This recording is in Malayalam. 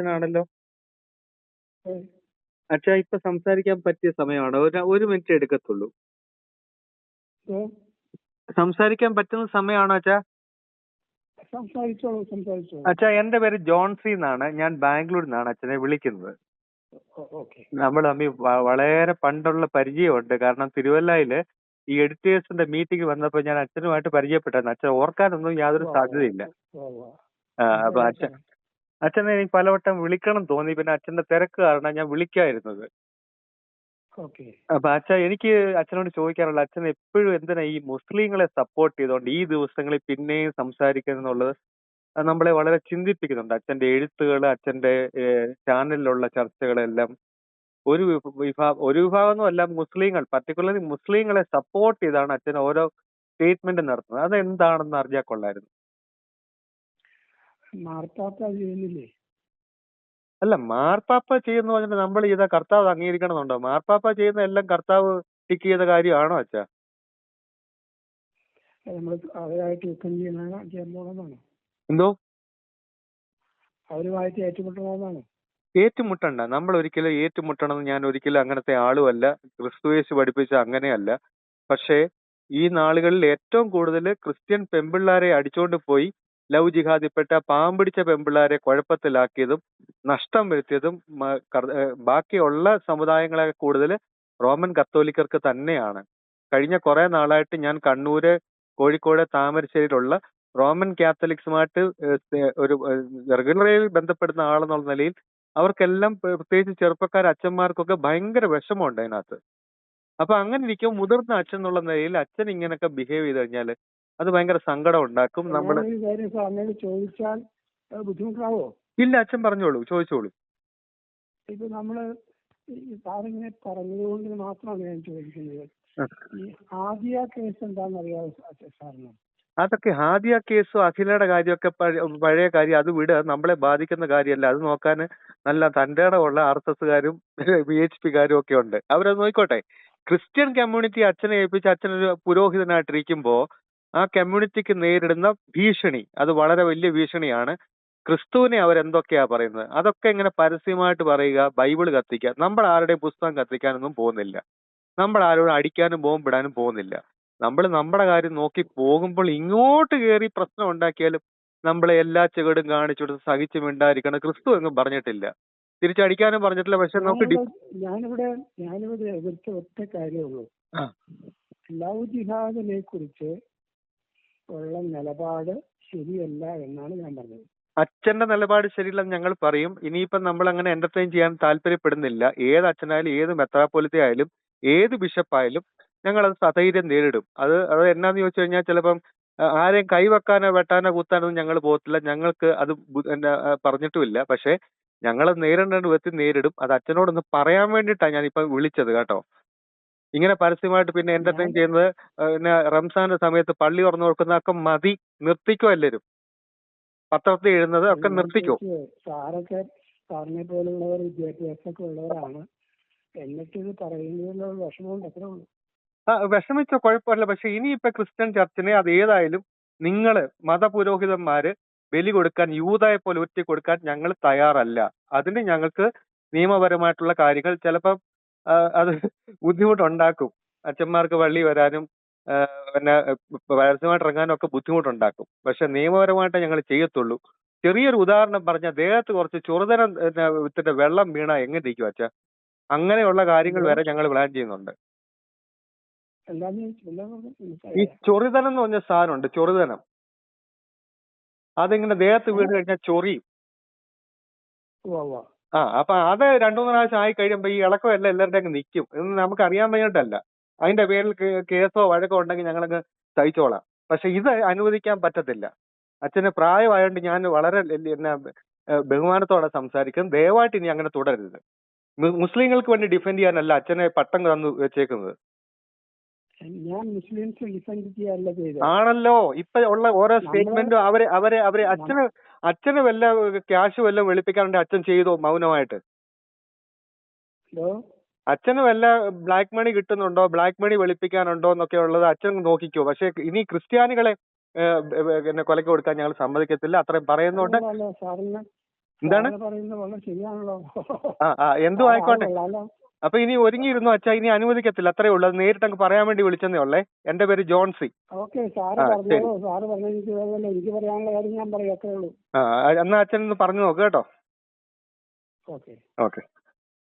അച്ഛനാണല്ലോ. അച്ഛാ ഇപ്പൊ സംസാരിക്കാൻ പറ്റിയ സമയമാണ്. ഒരു ഒരു മിനിറ്റ് എടുക്കത്തുള്ളൂ. സംസാരിക്കാൻ പറ്റുന്ന സമയമാണോ അച്ഛാ? സംസാരിച്ചോളൂ സംസാരിച്ചോളൂ. അച്ഛാ എന്റെ പേര് ജോൺസി എന്നാണ്. ഞാൻ ബാംഗ്ലൂരിൽ നിന്നാണ് അച്ഛനെ വിളിക്കുന്നത്. നമ്മൾ തമ്മിൽ വളരെ പണ്ടുള്ള പരിചയമുണ്ട്. കാരണം തിരുവല്ലയിൽ ഈ എഡിറ്റേഴ്സിന്റെ മീറ്റിംഗ് വന്നപ്പോൾ ഞാൻ അച്ഛനുമായിട്ട് പരിചയപ്പെട്ടായിരുന്നു അച്ഛൻ ഓർക്കാനൊന്നും യാതൊരു സാധ്യതയില്ല. അപ്പൊ അച്ഛൻ അച്ഛനെ എനിക്ക് പലവട്ടം വിളിക്കണം തോന്നി. പിന്നെ അച്ഛന്റെ തിരക്ക് കാരണം ഞാൻ വിളിക്കായിരുന്നത്. അപ്പൊ അച്ഛ എനിക്ക് അച്ഛനോട് ചോദിക്കാറുള്ള അച്ഛൻ എപ്പോഴും എന്തിനാ ഈ മുസ്ലിങ്ങളെ സപ്പോർട്ട് ചെയ്തുകൊണ്ട് ഈ ദിവസങ്ങളിൽ പിന്നെയും സംസാരിക്കുന്നുള്ളത് നമ്മളെ വളരെ ചിന്തിപ്പിക്കുന്നുണ്ട്. അച്ഛന്റെ എഴുത്തുകൾ അച്ഛന്റെ ചാനലിലുള്ള ചർച്ചകളെല്ലാം. ഒരു വിഭാഗം ഒരു വിഭാഗമൊന്നും അല്ല മുസ്ലിങ്ങൾ പർട്ടിക്കുലർലി മുസ്ലിങ്ങളെ സപ്പോർട്ട് ചെയ്താണ് അച്ഛൻ ഓരോ സ്റ്റേറ്റ്മെന്റ് നടത്തുന്നത്. അത് എന്താണെന്ന് അറിഞ്ഞാൽ കൊള്ളായിരുന്നു. മാർപ്പാപ്പ ചെയ്യുന്നില്ലേ? അല്ല മാർപ്പാപ്പ ചെയ്യുന്ന പറഞ്ഞിട്ട് നമ്മൾ ചെയ്ത കർത്താവ് അംഗീകരിക്കണമെന്നുണ്ടോ? മാർപ്പാപ്പ ചെയ്യുന്ന എല്ലാം കർത്താവ് ടിക്ക് ചെയ്ത കാര്യമാണോ അച്ഛാ? നമ്മൾ അവരായിട്ട് ചെയ്യാൻ പോകണമെന്നാണ് എന്തോ? അവരുമായിട്ട് ഏറ്റുമുട്ടണമെന്നാണ്. ഏറ്റുമുട്ടണ്ട. നമ്മൾ ഒരിക്കലും ഏറ്റുമുട്ടണമെന്ന് ഞാൻ ഒരിക്കലും അങ്ങനത്തെ ആളുമല്ല. ക്രിസ്തുയേശു പഠിപ്പിച്ച അങ്ങനെയല്ല. പക്ഷേ ഈ നാളുകളിൽ ഏറ്റവും കൂടുതൽ ക്രിസ്ത്യൻ പെമ്പിള്ളാരെ അടിച്ചോണ്ട് പോയി ലവ് ജിഹാദിപ്പെട്ട പാമ്പിടിച്ച പെമ്പിള്ളാരെ കുഴപ്പത്തിലാക്കിയതും നഷ്ടം വരുത്തിയതും ബാക്കിയുള്ള സമുദായങ്ങളെ കൂടുതൽ റോമൻ കത്തോലിക്കർക്ക് തന്നെയാണ്. കഴിഞ്ഞ കുറെ നാളായിട്ട് ഞാൻ കണ്ണൂര് കോഴിക്കോട് താമരശ്ശേരിയിലുള്ള റോമൻ കാത്തലിക്സുമായിട്ട് ഒരു റെഗുലറായി ബന്ധപ്പെടുന്ന ആളെന്നുള്ള നിലയിൽ അവർക്കെല്ലാം പ്രത്യേകിച്ച് ചെറുപ്പക്കാർ അച്ഛന്മാർക്കൊക്കെ ഭയങ്കര വിഷമമുണ്ട് അതിനകത്ത്. അപ്പൊ അങ്ങനെ ഇരിക്കും മുതിർന്ന അച്ഛൻ എന്നുള്ള നിലയിൽ അച്ഛൻ ഇങ്ങനെയൊക്കെ ബിഹേവ് ചെയ്ത് കഴിഞ്ഞാൽ അത് ഭയങ്കര സങ്കടം ഉണ്ടാക്കും നമ്മൾ ചോദിച്ചാൽ ബുദ്ധിമുട്ടാവോ? ഇല്ല അച്ഛൻ പറഞ്ഞോളൂ ചോദിച്ചോളൂ. ഇത് നമ്മൾ സാറിങ്ങനെ പറഞ്ഞതുകൊണ്ട് മാത്രമാണ് ഞാൻ ചോദിക്കുന്നത്. ഈ ആദ്യ കേസ് എന്താണെന്ന് അറിയാമോ സാ- സാറിന്? അതൊക്കെ ഹാദിയ കേസും അഖിലയുടെ കാര്യമൊക്കെ പഴ- പഴയ കാര്യം അത് വിട് നമ്മളെ ബാധിക്കുന്ന കാര്യമല്ല. അത് നോക്കാൻ നല്ല തന്റെ ഉള്ള ആർ എസ് എസ്സുകാരും ബി എച്ച് പിക്കാരും ഒക്കെ ഉണ്ട്. അവരത് നോക്കിക്കോട്ടെ ക്രിസ്ത്യൻ കമ്മ്യൂണിറ്റി അച്ഛനെ ഏൽപ്പിച്ച് അച്ഛനൊരു പുരോഹിതനായിട്ടിരിക്കുമ്പോ ആ കമ്മ്യൂണിറ്റിക്ക് നേരിടുന്ന ഭീഷണി. അത് വളരെ വലിയ ഭീഷണിയാണ്. ക്രിസ്തുവിനെ അവരെന്തൊക്കെയാ പറയുന്നത്? അതൊക്കെ ഇങ്ങനെ പരസ്യമായിട്ട് പറയുക ബൈബിൾ കത്തിക്കുക. നമ്മൾ ആരുടെയും പുസ്തകം കത്തിക്കാനൊന്നും പോകുന്നില്ല. നമ്മൾ ആരോടും അടിക്കാനും ബോംബിടാനും പോകുന്നില്ല. നമ്മൾ നമ്മുടെ കാര്യം നോക്കി പോകുമ്പോൾ ഇങ്ങോട്ട് കയറി പ്രശ്നം ഉണ്ടാക്കിയാലും നമ്മളെ എല്ലാ ചെകടും കാണിച്ചു സഹിച്ചു സഹിച്ച് മിണ്ടായിരിക്കണം ക്രിസ്തു എന്നും പറഞ്ഞിട്ടില്ല. തിരിച്ചടിക്കാനും പറഞ്ഞിട്ടില്ല. പക്ഷെ നമുക്ക് ഞാനിവിടെ ഞാനിവിടെ എതിർത്ത ഒറ്റ കാര്യമുള്ളൂ. ലവ് ജിഹാദിനെ കുറിച്ച് ഉള്ള നിലപാട് ശരിയല്ല എന്നാണ് ഞാൻ പറഞ്ഞത്. അച്ഛന്റെ നിലപാട് ശരിയില്ലെന്ന് ഞങ്ങൾ പറയും. ഇനിയിപ്പം നമ്മൾ അങ്ങനെ എന്റർടൈൻ ചെയ്യാൻ താല്പര്യപ്പെടുന്നില്ല. ഏത് അച്ഛനായാലും ഏത് മെത്രാപ്പൊലിത്ത ആയാലും ഏത് ബിഷപ്പായാലും ഞങ്ങൾ അത് സധൈര്യം നേരിടും. അത് അത് എന്നാന്ന് ചോദിച്ചു കഴിഞ്ഞാൽ ചിലപ്പം ആരെയും കൈവെക്കാനോ വെട്ടാനോ കുത്താനോ ഞങ്ങൾ പോകത്തില്ല. ഞങ്ങൾക്ക് അത് പറഞ്ഞിട്ടുമില്ല. പക്ഷെ ഞങ്ങൾ നേരിടേണ്ട വിധത്തിൽ നേരിടും. അത് അച്ഛനോടൊന്ന് പറയാൻ വേണ്ടിയിട്ടാണ് ഞാനിപ്പോ വിളിച്ചത് കേട്ടോ. ഇങ്ങനെ പരസ്യമായിട്ട് പിന്നെ എന്റർടൈൻ ചെയ്യുന്നത് പിന്നെ റംസാന്റെ സമയത്ത് പള്ളി തുറന്നു കൊടുക്കുന്നതൊക്കെ മതി നിർത്തിക്കോ എല്ലാരും പത്രത്തിൽ എഴുതുന്നത് ഒക്കെ നിർത്തിക്കോ. സാറൊക്കെ സാറിനെ പോലുള്ളവർ വിദ്യാഭ്യാസമൊക്കെ ഉള്ളവരാണ്. എന്നിട്ട് ഇത് പറയുന്നതിലുള്ള അത്രേ ഉള്ളൂ ആ വിഷമിച്ച കുഴപ്പമില്ല. പക്ഷെ ഇനിയിപ്പോ ക്രിസ്ത്യൻ ചർച്ചിനെ അത് ഏതായാലും നിങ്ങൾ മതപുരോഹിതന്മാര് ബലി കൊടുക്കാൻ യൂതായെ പോലെ ഒറ്റ കൊടുക്കാൻ ഞങ്ങൾ തയ്യാറല്ല. അതിന് ഞങ്ങൾക്ക് നിയമപരമായിട്ടുള്ള കാര്യങ്ങൾ ചിലപ്പം ആ, അത് ബുദ്ധിമുട്ടുണ്ടാക്കും. അച്ഛന്മാർക്ക് വള്ളി വരാനും പിന്നെ പരസ്യമായിട്ട് ഇറങ്ങാനും ഒക്കെ ബുദ്ധിമുട്ടുണ്ടാക്കും. പക്ഷെ നിയമപരമായിട്ട് ഞങ്ങൾ ചെയ്യത്തുള്ളൂ. ചെറിയൊരു ഉദാഹരണം പറഞ്ഞ ദേഹത്ത് കുറച്ച് ചുറുതരം പിന്നെ വിത്തിന്റെ വെള്ളം വീണ എങ്ങനെ ഇരിക്കും അച്ഛ? അങ്ങനെയുള്ള കാര്യങ്ങൾ വരെ ഞങ്ങൾ പ്ലാൻ ചെയ്യുന്നുണ്ട്. ഈ. ചൊറിതനം എന്ന് പറഞ്ഞ സാധനമുണ്ട് ചൊറിതനം. അതിങ്ങനെ ദേഹത്ത് വീണ് കഴിഞ്ഞാൽ ചൊറിയും. ആ അപ്പൊ അത് രണ്ടു മൂന്ന് പ്രാവശ്യം ആയി കഴിയുമ്പോ ഈ ഇളക്കം എല്ലാം എല്ലാവരുടെ അങ്ങ് നിൽക്കും എന്ന് നമുക്ക് അറിയാൻ വേണ്ടിയിട്ടല്ല. അതിന്റെ പേരിൽ കേസോ വഴക്കോ ഉണ്ടെങ്കിൽ ഞങ്ങളങ്ങ് സഹിച്ചോളാം. പക്ഷെ ഇത് അനുവദിക്കാൻ പറ്റത്തില്ല. അച്ഛന് പ്രായമായതുകൊണ്ട് ഞാൻ വളരെ എന്നാ ബഹുമാനത്തോടെ സംസാരിക്കും. ദയവായിട്ട് ഇനി അങ്ങനെ തുടരരുത്. മുസ്ലിങ്ങൾക്ക് വേണ്ടി ഡിഫെൻഡ് ചെയ്യാനല്ല അച്ഛനെ പട്ടം തന്നു വെച്ചേക്കുന്നത്. ഞാൻ മുസ്ലിംസ് ഡിഫെൻഡ് ചെയ്യല്ല ചെയ്തത് ആണല്ലോ. ഇപ്പൊ ഉള്ള ഓരോ സ്റ്റേറ്റ്മെന്റും അവരെ അവരെ അവരെ അച്ഛന് അച്ഛന് വല്ല ക്യാഷ് വല്ലതും വെളുപ്പിക്കാറുണ്ട് അച്ഛൻ ചെയ്തോ മൗനമായിട്ട്. അച്ഛന് വല്ല ബ്ലാക്ക് മണി കിട്ടുന്നുണ്ടോ? ബ്ലാക്ക് മണി വെളുപ്പിക്കാനുണ്ടോ എന്നൊക്കെ ഉള്ളത് അച്ഛൻ നോക്കിക്കോ. പക്ഷെ ഇനി ക്രിസ്ത്യാനികളെ പിന്നെ കൊലക്ക് കൊടുക്കാൻ ഞങ്ങൾ സമ്മതിക്കത്തില്ല. അത്രയും പറയുന്നുണ്ട്. എന്താണ്? എന്തു ആയിക്കോട്ടെ. അപ്പൊ ഇനി ഒരുങ്ങിയിരുന്നു അച്ഛാ? ഇനി അനുവദിക്കത്തില്ല. അത്രേ ഉള്ളൂ. അത് നേരിട്ട് അങ്ങ് പറയാൻ വേണ്ടി വിളിച്ചെന്നേ ഉള്ളേ. എന്റെ പേര് ജോൺസി. ഓക്കെ സാറ് ആ, പറഞ്ഞോളൂ. സാറ് പറഞ്ഞ എനിക്ക് എനിക്ക് പറയാനുള്ള കാര്യം ഞാൻ പറയാം. അത്രേ ഉള്ളൂ. ആ എന്നാ അച്ഛൻ ഒന്ന് പറഞ്ഞു നോക്ക് കേട്ടോ. ഓക്കെ. ഓക്കെ.